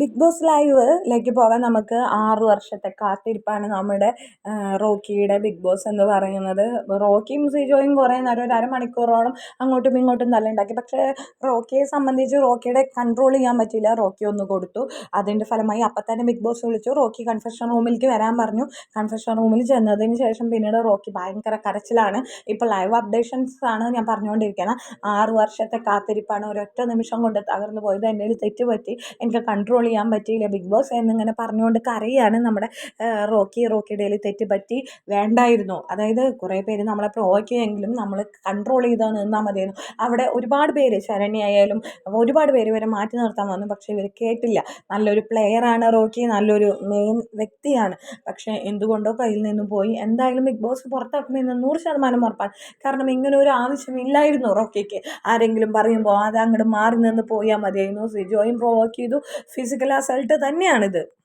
Big boss live ലൈവിലേക്ക് പോകാൻ നമുക്ക് ആറു വർഷത്തെ കാത്തിരിപ്പാണ് നമ്മുടെ റോക്കിയുടെ ബിഗ് ബോസ് എന്ന് പറയുന്നത്. റോക്കിയും സിജോയും കുറേ നേരം ഒരു അരമണിക്കൂറോളം അങ്ങോട്ടും ഇങ്ങോട്ടും തല്ലുണ്ടാക്കി. പക്ഷേ റോക്കിയെ സംബന്ധിച്ച് റോക്കിയുടെ കൺട്രോൾ ചെയ്യാൻ പറ്റിയില്ല. റോക്കി ഒന്ന് കൊടുത്തു. അതിന്റെ ഫലമായി അപ്പം തന്നെ ബിഗ് ബോസ് വിളിച്ചു. റോക്കി കൺഫെഷൻ റൂമിലേക്ക് വരാൻ പറഞ്ഞു. കൺഫെഷൻ റൂമിൽ ചെന്നതിന് ശേഷം പിന്നീട് റോക്കി ഭയങ്കര കരച്ചിലാണ്. ഇപ്പോൾ ലൈവ് അപ്ഡേഷൻസ് ആണ് ഞാൻ പറഞ്ഞുകൊണ്ടിരിക്കുന്നത്. ആറു വർഷത്തെ കാത്തിരിപ്പാണ്. ഒരൊറ്റ നിമിഷം കൊണ്ട് തകർന്നു പോയത്. എന്റെ തെറ്റ് പറ്റി എനിക്ക് കൺട്രോൾ ചെയ്യാൻ പറ്റിയില്ല. ബിഗ് ബോസ് എന്നിങ്ങനെ പറഞ്ഞുകൊണ്ട് കരയാണ് നമ്മുടെ റോക്കി. റോക്കിയുടെ തെറ്റ് പറ്റി വേണ്ടായിരുന്നു. അതായത് കുറേ പേര് നമ്മളെ പ്രോക്കിയെങ്കിലും നമ്മൾ കൺട്രോൾ ചെയ്ത് നിന്നാൽ മതിയായിരുന്നു. അവിടെ ഒരുപാട് പേര് ശരണ്യായാലും ഒരുപാട് പേര് ഇവരെ മാറ്റി നിർത്താൻ വന്നു. പക്ഷേ ഇവർ കേട്ടില്ല. നല്ലൊരു പ്ലെയറാണ് റോക്കി. നല്ലൊരു മെയിൻ വ്യക്തിയാണ്. പക്ഷേ എന്തുകൊണ്ടോ കയ്യിൽ നിന്ന് പോയി. എന്തായാലും ബിഗ് ബോസ് പുറത്താക്കുമെന്ന് നൂറ് ശതമാനം ഉറപ്പാണ്. കാരണം ഇങ്ങനെ ഒരു ആവശ്യമില്ലായിരുന്നു റോക്കിക്ക്. ആരെങ്കിലും പറയുമ്പോൾ അത് അങ്ങോട്ട് മാറി നിന്ന് പോയാൽ മതിയായിരുന്നു. സിജോയും പ്രൊവോക്ക് ചെയ്തു. ഫിസിക്കൽ അസൾട്ട് തന്നെയാണിത്.